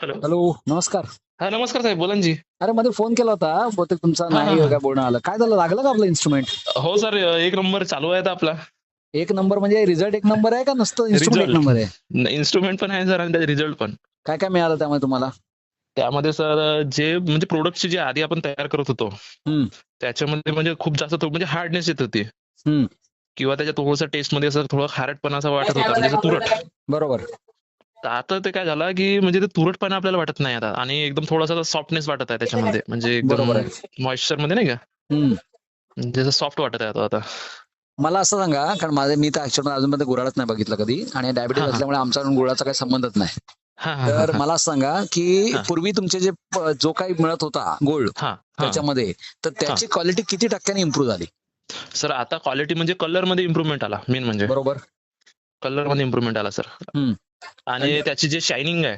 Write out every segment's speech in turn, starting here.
Hello. Hello नमस्कार. हा नमस्कार साहेब बोला ना जी. अरे मध्ये फोन केला होता बहुतेक तुमचा हा, नाही हा. काय बोलणं आलं. काय झालं लागलं का आपलं इन्स्ट्रुमेंट हो सर एक नंबर चालू आहे आता आपला. एक नंबर म्हणजे रिझल्ट एक नंबर आहे का नुसतं? इन्स्ट्रुमेंट एक Result. नंबर आहे. इन्स्ट्रुमेंट पण आहे सर आणि त्याचे रिझल्ट पण. काय काय मिळालं त्यामुळे तुम्हाला? त्यामध्ये सर जे म्हणजे प्रोडक्टची जी आधी आपण तयार करत होतो हम्म. त्याच्यामध्ये म्हणजे खूप जास्त थो- म्हणजे हार्डनेस येत होती. हम्म. किंवा त्याच्या थोडंसं टेस्टमध्ये असं थोडं खारटपणा असा वाटत होता म्हणजे असं तुरट. बरोबर. आता ते काय झालं की म्हणजे ते तुरटपणा आपल्याला वाटत नाही आता. आणि एकदम थोडासा सॉफ्टनेस वाटत आहे त्याच्यामध्ये. म्हणजे एकदम बरोबर आहे. मॉइश्चरमध्ये नाही का? हम्म. म्हणजे सॉफ्ट वाटत आहे आता मला असं सांगा कारण माझे मी तर ऍक्च्युअली अजूनपर्यंत गुराळच नाही बघितलं कधी. आणि डायबिटीस हा, हा. असल्यामुळे आमचा आणि गुळाचा काही संबंधच नाही. हा हा तर हा, मला असं सांगा की हा. पूर्वी तुमचे जे प- जो काही मिळत होता गोल्ड हा हा. त्याच्यामध्ये तर त्याची क्वालिटी किती टक्क्याने इम्प्रूव्ह झाली? सर आता क्वालिटी म्हणजे कलरमध्ये इम्प्रुव्हमेंट आला मेन म्हणजे. बरोबर. कलरमध्ये इम्प्रुव्हमेंट आला सर. आणि त्याची जे शायनिंग हा.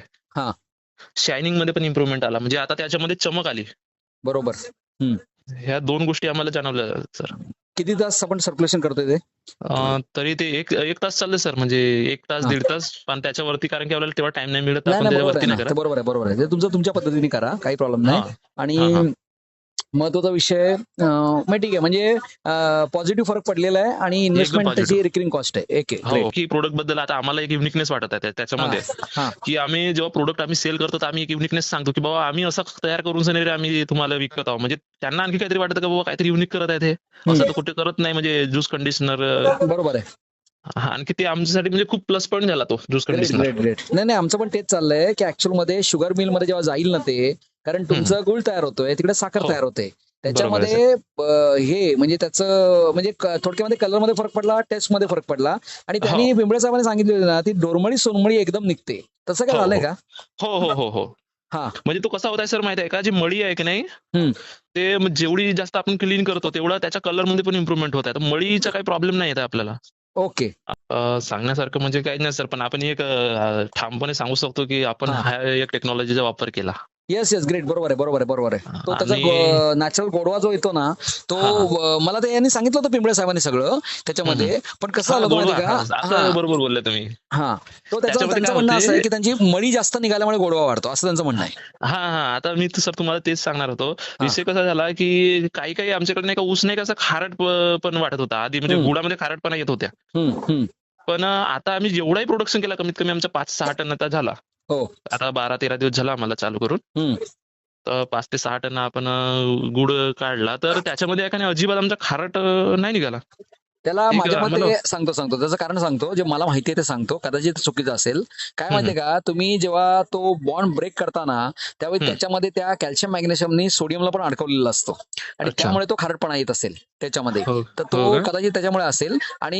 आहे शायनिंगमध्ये पण इम्प्रुव्हमेंट आला. म्हणजे आता त्याच्यामध्ये चमक आली. बरोबर. ह्या दोन गोष्टी आम्हाला जाणवल्या सर किती तास आपण सर्क्युलेशन करतोय ते? तरी ते एक एक तास चाललं सर म्हणजे एक तास. दीड तास. पण त्याच्यावरती कारण की आपल्याला तेव्हा टाइम नाही मिळत नाही आपण बरोबर त्याच्यावरती आहे नाही बरोबर आहे बरोबर आहे. ते तुमचं तुमच्या पद्धतीने करा काही प्रॉब्लेम नाही. आणि. महत्त्वाचा विषय मग ठीक आहे. म्हणजे पॉझिटिव्ह फरक पडलेला आहे आणि इन्व्हेस्टमेंट त्याची. रिकरिंग कॉस्ट आहे. एक आहे हो की प्रोडक्टबद्दल आता आम्हाला एक युनिकनेस वाटत आहे त्या- त्याच्यामध्ये. की आम्ही जेव्हा प्रोडक्ट आम्ही सेल करतो तर आम्ही एक युनिकनेस सांगतो की बाबा आम्ही असं तयार करून सनेरी आम्ही तुम्हाला विकत आहोत. म्हणजे त्यांना आणखी काहीतरी वाटतं का बाबा काहीतरी युनिक करत आहेत हे? असं तर कुठे करत नाही. म्हणजे ज्यूस कंडिशनर बरोबर आहे. आणखी ते आमच्यासाठी म्हणजे खूप प्लस पॉईंट झाला तो ज्यूस कंडिशनर नाही नाही आमचं पण तेच चाललंय की ऍक्च्युअलमध्ये शुगर मिलमध्ये जेव्हा जाईल ना ते कारण तुमचं गुळ तयार होतोय तिकडे साखर हो. तयार होते. त्याच्यामध्ये हे म्हणजे त्याचं म्हणजे थोडक्यामध्ये कलरमध्ये फरक पडला टेस्टमध्ये फरक पडला. आणि त्यांनी पिंपळे साहेबांनी सांगितलं ना ती डोरमळी सोनमळी एकदम निघते. तसं काय हो, झालंय हो. का? हो हो हो हो. हा. म्हणजे तो कसा होता सर माहिती आहे का? जी मळी आहे की नाही. ते जेवढी जास्त आपण क्लीन करतो तेवढा त्याच्या कलरमध्ये पण इम्प्रुव्हमेंट होत आहे. मळीचा काही प्रॉब्लेम नाही येत आपल्याला. ओके. सांगण्यासारखं म्हणजे काही नाही सर पण आपण एक ठामपणे सांगू शकतो की आपण हा. हा एक टेक्नॉलॉजीचा वापर केला. येस येस ग्रेट बरोबर आहे बरोबर आहे बरोबर आहे. तो त्याचा नॅचरल गोडवा जो येतो ना तो मला ते यांनी सांगितलं होतं पिंपळे साहेबांनी सगळं त्याच्यामध्ये. पण कसं बरोबर, माहिती का? बरोबर बोलले तुम्ही. हा. तो त्याचं म्हणणं असं आहे की त्यांची मळी जास्त निघाल्यामुळे गोडवा वाढतो असं त्यांचं म्हणणं आहे. हा हा. आता मी सर तुम्हाला तेच सांगणार होतो. विषय कसा झाला की काही काही आमच्याकडे नाही का ऊस नाही का असं खारट पण वाटत होता. आधी म्हणजे हम्म. गुळामध्ये खारटपणा येत होत्या. पण आता आम्ही जेवढाही प्रोडक्शन केला कमीत कमी आमचा पाच सहा टन आता झाला. हो. आता बारा तेरा दिवस झाला आम्हाला चालू करून. तर पाच ते सहा टन आपण गुड काढला. तर त्याच्यामध्ये एका अजिबात आमचा खारट नाही निघाला. त्याला माझ्या मते सांगतो सांगतो. त्याचं कारण सांगतो. जे मला माहिती आहे ते सांगतो. कदाचित चुकीचं असेल. काय माहितीये का? तुम्ही जेव्हा तो बॉन्ड ब्रेक करताना त्यावेळी. त्याच्यामध्ये त्या कॅल्शियम मॅग्नेशियमनी सोडियमला पण अडकवलेला असतो. आणि. त्यामुळे तो खारटपणा येत असेल त्याच्यामध्ये. हो. तर हो तो का? कदाचित त्याच्यामुळे असेल. आणि